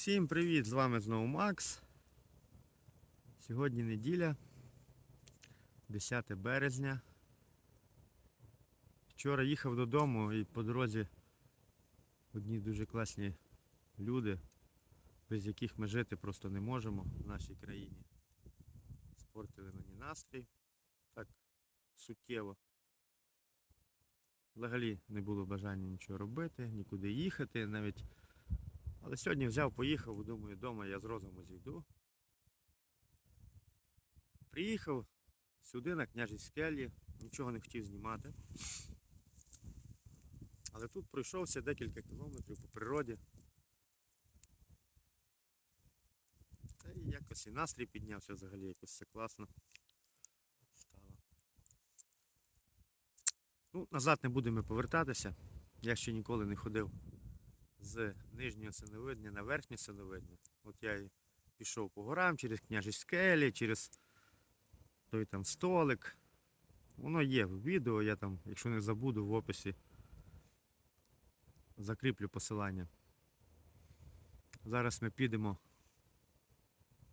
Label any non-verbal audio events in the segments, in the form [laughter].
Всім привіт! З вами знову Макс. Сьогодні неділя, 10 березня. Вчора їхав додому і по дорозі одні дуже класні люди, без яких ми жити просто не можемо в нашій країні. Спортили мені настрій так суттєво. Взагалі не було бажання нічого робити, нікуди їхати, навіть але сьогодні взяв, поїхав, думаю, вдома я з розуму зійду. Приїхав сюди на княжій скелі, нічого не хотів знімати. Але тут пройшовся декілька кілометрів по природі. Та і якось і настрій піднявся взагалі, якось все класно стало. Ну, назад не будемо повертатися. Я ще ніколи не ходив з нижнього синовидня на верхнє синовидня. От я і пішов по горам через княжі скелі, через той там столик. Воно є в відео, я там, якщо не забуду, в описі закріплю посилання. Зараз ми підемо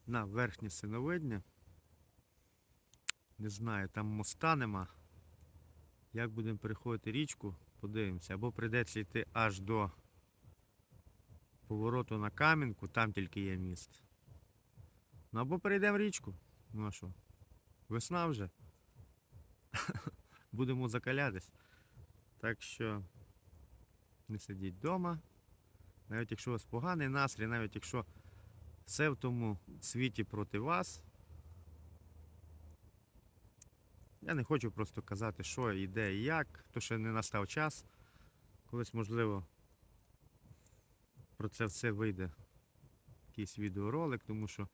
на верхнє синовидня. Не знаю, там моста нема. Як будемо переходити річку, подивимося. Або прийдеться йти аж до повороту на Кам'янку, там тільки є міст. Ну або перейдемо річку. Ну а що? Весна вже. [laughs] Будемо закалятись. Так що не сидіть вдома. Навіть якщо у вас поганий настрій, навіть якщо все в тому світі проти вас. Я не хочу просто казати, що і де і як, то ще не настав час. Колись можливо про це все вийде якийсь відеоролик, тому що.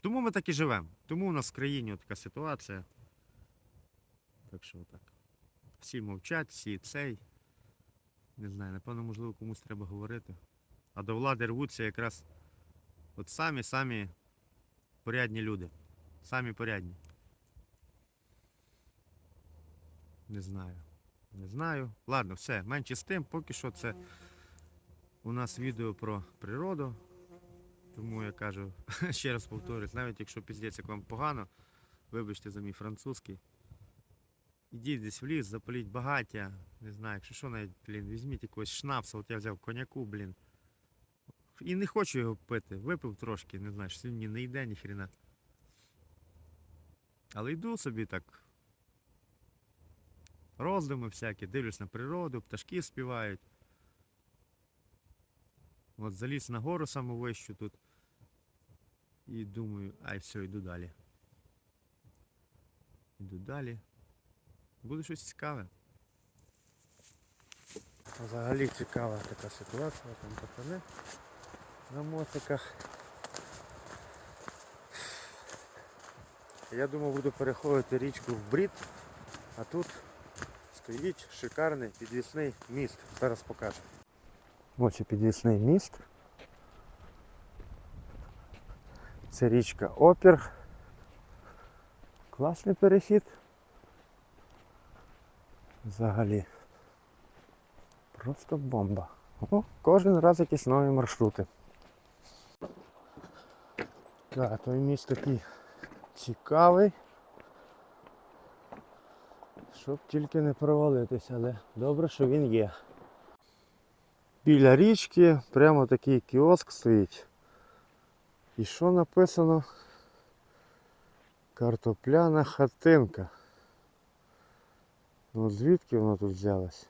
Тому ми так і живемо. Тому у нас в країні така ситуація. Так що отак. Всі мовчать, всі цей. Не знаю, напевно, можливо, комусь треба говорити. А до влади рвуться якраз от самі-самі порядні люди. Самі порядні. Не знаю. Не знаю. Ладно, все, менше з тим, поки що це у нас відео про природу. Тому я кажу, [laughs] ще раз повторюсь, навіть якщо піздеться як вам погано, вибачте за мій французький. Ідіть десь в ліс, запаліть багаття. Не знаю, якщо що навіть, блін, візьміть якогось шнапса, от я взяв коньяку, блін. І не хочу його пити. Випив трошки, не знаю, що сьогодні не йде ні хрена. Але йду собі так. Роздуми всякі, дивлюсь на природу, пташки співають. От заліз на гору саму вищу тут. І думаю, ай, все, йду далі. Йду далі. Буде щось цікаве. Взагалі цікава така ситуація, там пацани на мотиках. Я думав буду переходити річку в брід, а тут стоїть шикарний підвісний міст. Зараз покажу. Ось і підвісний міст. Це річка Опір. Класний перехід. Взагалі. Просто бомба. О, кожен раз якісь нові маршрути. Так, той міст такий цікавий. Щоб тільки не провалитися, але добре, що він є. Біля річки прямо такий кіоск стоїть. І що написано? Картопляна хатинка. Ну звідки воно тут взялось?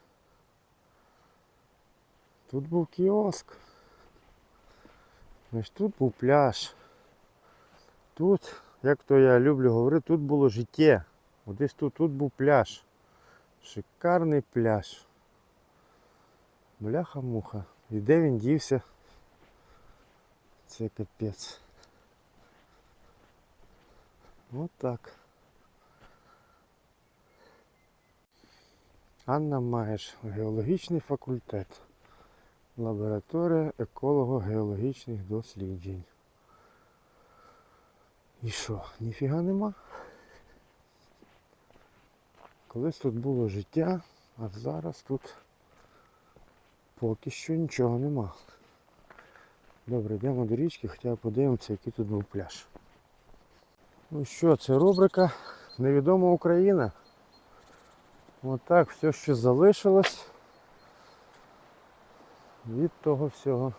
Тут був кіоск. Значить, тут був пляж. Тут, як то я люблю говорити, тут було життя. От тут, тут був пляж. Шикарний пляж. Бляха-муха. І де він дівся? Це капець. От так. Анна Маєш, геологічний факультет. Лабораторія еколого-геологічних досліджень. І що, ніфіга нема? Колись тут було життя, а зараз тут поки що нічого нема. Добре, йдемо до річки, хоча подивимося, який тут був пляж. Ну що, це рубрика Невідома Україна. Отак все, що залишилось від того всього,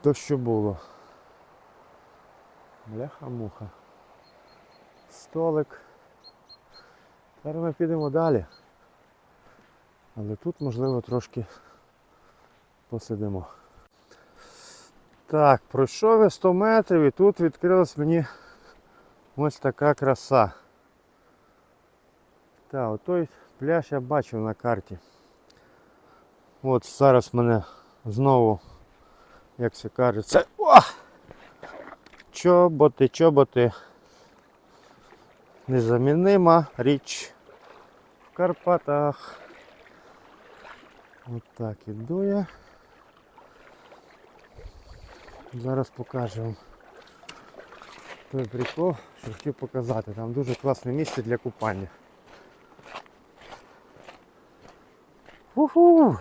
то що було. Бляха-муха. Столик. Зараз ми підемо далі. Але тут, можливо, трошки посидимо. Так, пройшов я 100 метрів і тут відкрилась мені ось така краса. Так, отой пляж я бачив на карті. От зараз мене знову, як це каже. О! Чоботи, чоботи. Незамінима річ в Карпатах. От так іду я. Зараз покажу вам той прикол, що хотів показати. Там дуже класне місце для купання. Уху!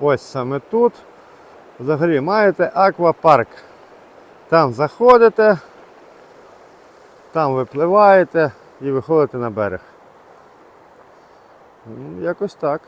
Ось саме тут. Взагалі маєте аквапарк. Там заходите, там випливаєте і виходите на берег. Ну, Якось так.